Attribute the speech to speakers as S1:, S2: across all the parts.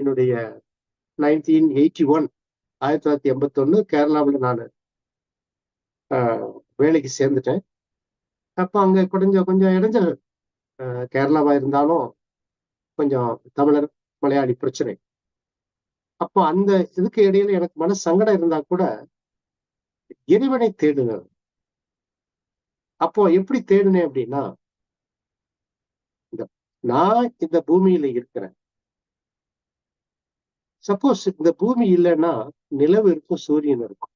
S1: என்னுடைய nineteen eighty one ஆயிரத்தி தொள்ளாயிரத்தி எண்பத்தி கேரளாவில் நான் வேலைக்கு சேர்ந்துட்டேன். அப்போ அங்க கொஞ்சம் கொஞ்சம் இடைஞ்சல். அஹ், கேரளாவா இருந்தாலும் கொஞ்சம் தமிழர் மலையாளி பிரச்சனை. அப்போ அந்த இதுக்கு இடையில எனக்கு மன சங்கடம் இருந்தா கூட இறைவனை தேடுங்க அப்போ எப்படி தேடினேன் அப்படின்னா இந்த நான் இந்த பூமியில இருக்கிறேன். சப்போஸ் இந்த பூமி இல்லைன்னா நிலவு இருக்கும் சூரியன் இருக்கும்.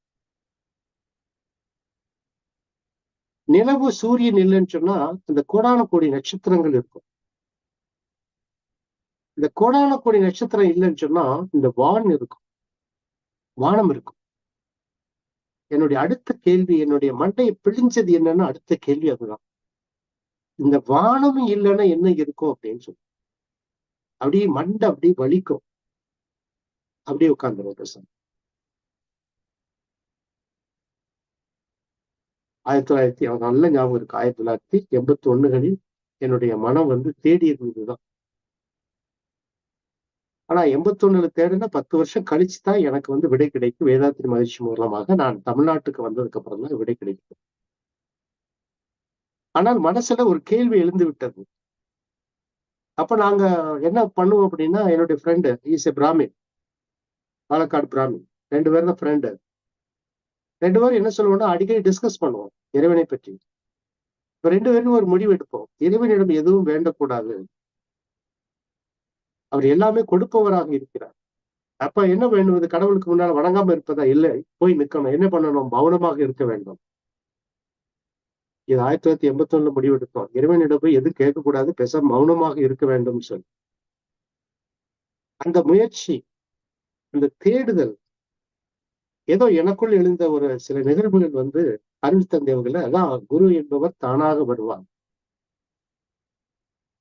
S1: நிலவு சூரியன் இல்லைன்னு சொன்னா இந்த கோடான கோடி நட்சத்திரங்கள் இருக்கும். இந்த கோடான கோடி நட்சத்திரம் இல்லைன்னு சொன்னா இந்த வான் இருக்கும். வானம் இருக்கும். என்னுடைய அடுத்த கேள்வி என்னுடைய மண்டையை பிழிஞ்சது என்னன்னா அடுத்த கேள்வி அதுதான். இந்த வானமும் இல்லைன்னா என்ன இருக்கும் அப்படின்னு சொல்லி அப்படியே மண்டை அப்படியே வலிக்கும். அப்படியே உட்கார்ந்துருவோம் பேசாம ஆயிரத்தி தொள்ளாயிரத்தி எனக்கு நல்ல ஞாபகம் இருக்கு. ஆயிரத்தி தொள்ளாயிரத்தி எண்பத்தி ஒண்ணுகளில் என்னுடைய மனம் வந்து தேடியது இதுதான். ஆனா எண்பத்தி ஒண்ணுல தேடினா பத்து வருஷம் கழிச்சு தான் எனக்கு வந்து விடை கிடைக்கும். வேதாத்திரி மகிழ்ச்சி மூலமாக நான் தமிழ்நாட்டுக்கு வந்ததுக்கு அப்புறம் தான் விடை கிடைக்கும். ஆனால் மனசுல ஒரு கேள்வி எழுந்து விட்டது. அப்ப நாங்க என்ன பண்ணுவோம் அப்படின்னா என்னுடைய friend is a brahmin Palakkad brahmin ரெண்டு பேரும் தான் ஃப்ரெண்டு ரெண்டு பேரும் என்ன சொல்லுவோம்னா அடிக்கடி டிஸ்கஸ் பண்ணுவோம் இறைவனை பற்றி. இப்போ ரெண்டு பேரும் ஒரு முடிவு எடுப்போம். இறைவனிடம் எதுவும் வேண்டக்கூடாது. அவர் எல்லாமே கொடுப்பவராக இருக்கிறார். அப்ப என்ன வேண்டும் இது கடவுளுக்கு முன்னால் வணங்காம இருப்பதா? இல்லை. போய் நிக்கணும். என்ன பண்ணணும்? மௌனமாக இருக்க வேண்டும். இது ஆயிரத்தி தொள்ளாயிரத்தி எண்பத்தி ஒண்ணுல முடிவெடுத்தோம். இறைவனிடம் போய் எதுவும் கேட்கக்கூடாது. பேச மௌனமாக இருக்க வேண்டும் சொல்லி. அந்த முயற்சி அந்த தேடுதல். ஏதோ எனக்குள் எழுந்த ஒரு சில நிகழ்வுகள் வந்து அருள் தந்தைவர்கள அதான் குரு என்பவர் தானாக வருவார்.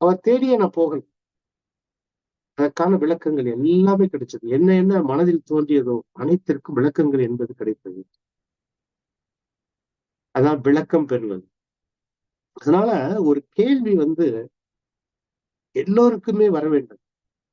S1: அவர் தேடிய நான் போகல. அதற்கான விளக்கங்கள் எல்லாமே கிடைச்சது. என்ன என்ன மனதில் தோன்றியதோ அனைத்திற்கும் விளக்கங்கள் என்பது கிடைத்தது. அதான் விளக்கம் பெறுவது. அதனால ஒரு கேள்வி வந்து எல்லோருக்குமே வர வேண்டும்.